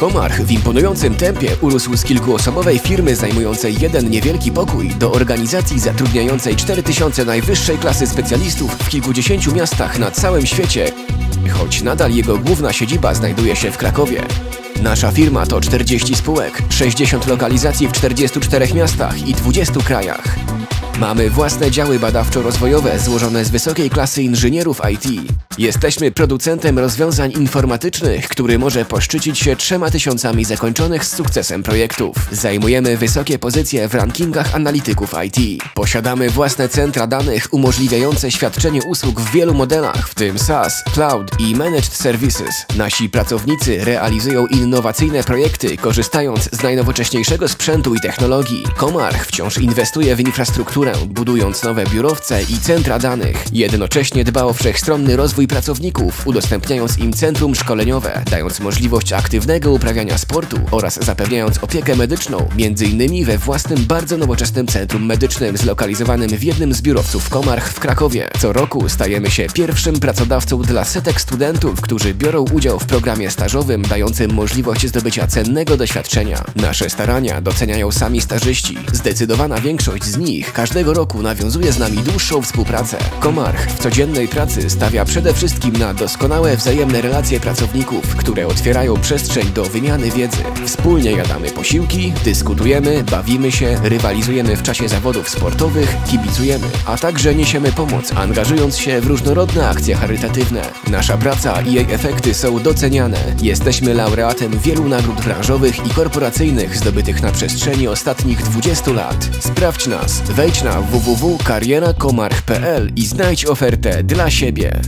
Komarch w imponującym tempie urósł z kilkuosobowej firmy zajmującej jeden niewielki pokój do organizacji zatrudniającej 4000 najwyższej klasy specjalistów w kilkudziesięciu miastach na całym świecie, choć nadal jego główna siedziba znajduje się w Krakowie. Nasza firma to 40 spółek, 60 lokalizacji w 44 miastach i 20 krajach. Mamy własne działy badawczo-rozwojowe złożone z wysokiej klasy inżynierów IT. Jesteśmy producentem rozwiązań informatycznych, który może poszczycić się trzema tysiącami zakończonych z sukcesem projektów. Zajmujemy wysokie pozycje w rankingach analityków IT. Posiadamy własne centra danych umożliwiające świadczenie usług w wielu modelach, w tym SaaS, Cloud i Managed Services. Nasi pracownicy realizują innowacyjne projekty, korzystając z najnowocześniejszego sprzętu i technologii. Komarch wciąż inwestuje w infrastrukturę, budując nowe biurowce i centra danych. Jednocześnie dba o wszechstronny rozwój pracowników, udostępniając im centrum szkoleniowe, dając możliwość aktywnego uprawiania sportu oraz zapewniając opiekę medyczną, m.in. we własnym bardzo nowoczesnym centrum medycznym zlokalizowanym w jednym z biurowców Komarch w Krakowie. Co roku stajemy się pierwszym pracodawcą dla setek studentów, którzy biorą udział w programie stażowym dającym możliwość zdobycia cennego doświadczenia. Nasze starania doceniają sami stażyści. Zdecydowana większość z nich każdego roku nawiązuje z nami dłuższą współpracę. Komarch w codziennej pracy stawia przede wszystkim na doskonałe wzajemne relacje pracowników, które otwierają przestrzeń do wymiany wiedzy. Wspólnie jadamy posiłki, dyskutujemy, bawimy się, rywalizujemy w czasie zawodów sportowych, kibicujemy, a także niesiemy pomoc, angażując się w różnorodne akcje charytatywne. Nasza praca i jej efekty są doceniane. Jesteśmy laureatem wielu nagród branżowych i korporacyjnych zdobytych na przestrzeni ostatnich 20 lat. Sprawdź nas, wejdź na www.karierakomarch.pl i znajdź ofertę dla siebie.